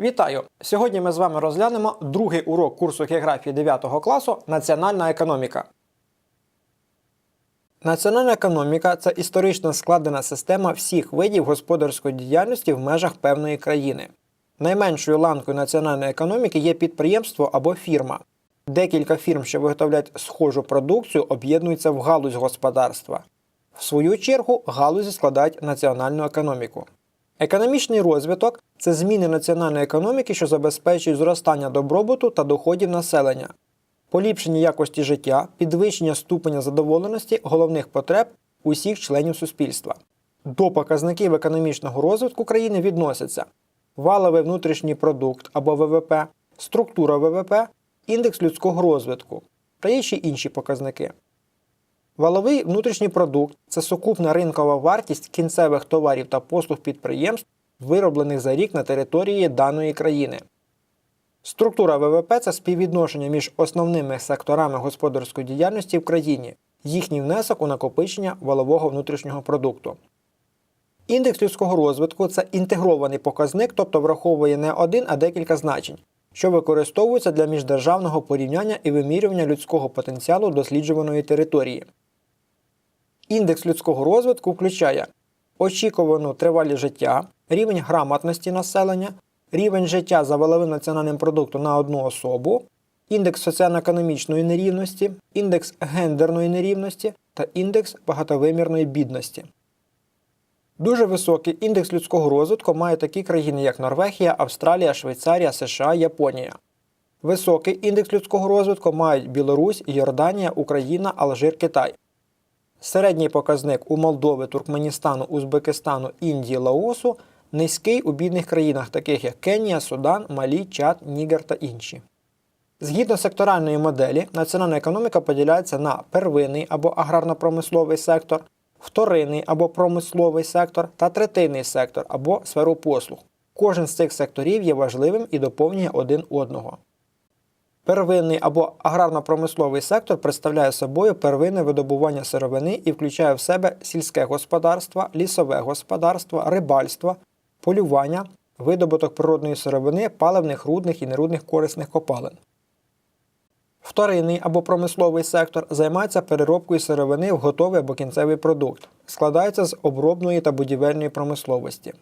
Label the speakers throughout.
Speaker 1: Вітаю! Сьогодні ми з вами розглянемо другий урок курсу географії 9 класу Національна економіка. Національна економіка це історично складена система всіх видів господарської діяльності в межах певної країни. Найменшою ланкою національної економіки є підприємство або фірма. Декілька фірм, що виготовляють схожу продукцію, об'єднуються в галузь господарства. В свою чергу галузі складають національну економіку. Економічний розвиток це зміни національної економіки, що забезпечують зростання добробуту та доходів населення, поліпшення якості життя, підвищення ступеня задоволеності головних потреб усіх членів суспільства. До показників економічного розвитку країни відносяться валовий внутрішній продукт або ВВП, структура ВВП, індекс людського розвитку та є ще інші показники. Валовий внутрішній продукт це сукупна ринкова вартість кінцевих товарів та послуг підприємств, вироблених за рік на території даної країни. Структура ВВП це співвідношення між основними секторами господарської діяльності в країні, їхній внесок у накопичення валового внутрішнього продукту. Індекс людського розвитку це інтегрований показник, тобто враховує не один, а декілька значень, що використовуються для міждержавного порівняння і вимірювання людського потенціалу досліджуваної території. Індекс людського розвитку включає очікувану тривалість життя, рівень грамотності населення, рівень життя за валовим національним продуктом на одну особу, індекс соціально-економічної нерівності, індекс гендерної нерівності та індекс багатовимірної бідності. Дуже високий індекс людського розвитку мають такі країни, як Норвегія, Австралія, Швейцарія, США, Японія. Високий індекс людського розвитку мають Білорусь, Йорданія, Україна, Алжир, Китай. Середній показник у Молдови, Туркменістану, Узбекистану, Індії, Лаосу низький у бідних країнах, таких як Кенія, Судан, Малі, Чад, Нігер та інші. Згідно секторальної моделі, національна економіка поділяється на первинний або аграрно-промисловий сектор, вторинний або промисловий сектор та третинний сектор або сферу послуг. Кожен з цих секторів є важливим і доповнює один одного. Первинний або аграрно-промисловий сектор представляє собою первинне видобування сировини і включає в себе сільське господарство, лісове господарство, рибальство, полювання, видобуток природної сировини, паливних, рудних і нерудних корисних копалин. Вторинний або промисловий сектор займається переробкою сировини в готовий або кінцевий продукт, складається з обробної та будівельної промисловості.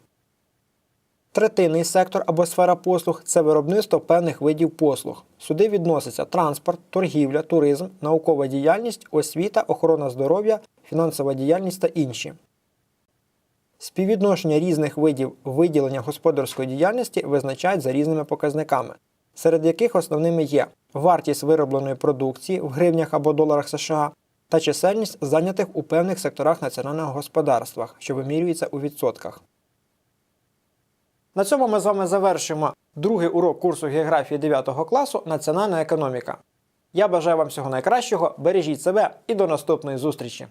Speaker 1: Третинний сектор або сфера послуг це виробництво певних видів послуг. Сюди відносяться транспорт, торгівля, туризм, наукова діяльність, освіта, охорона здоров'я, фінансова діяльність та інші. Співвідношення різних видів виділення господарської діяльності визначають за різними показниками, серед яких основними є вартість виробленої продукції в гривнях або доларах США та чисельність зайнятих у певних секторах національного господарства, що вимірюється у відсотках. На цьому ми з вами завершимо другий урок курсу географії 9 класу Національна економіка. Я бажаю вам всього найкращого, бережіть себе і до наступної зустрічі!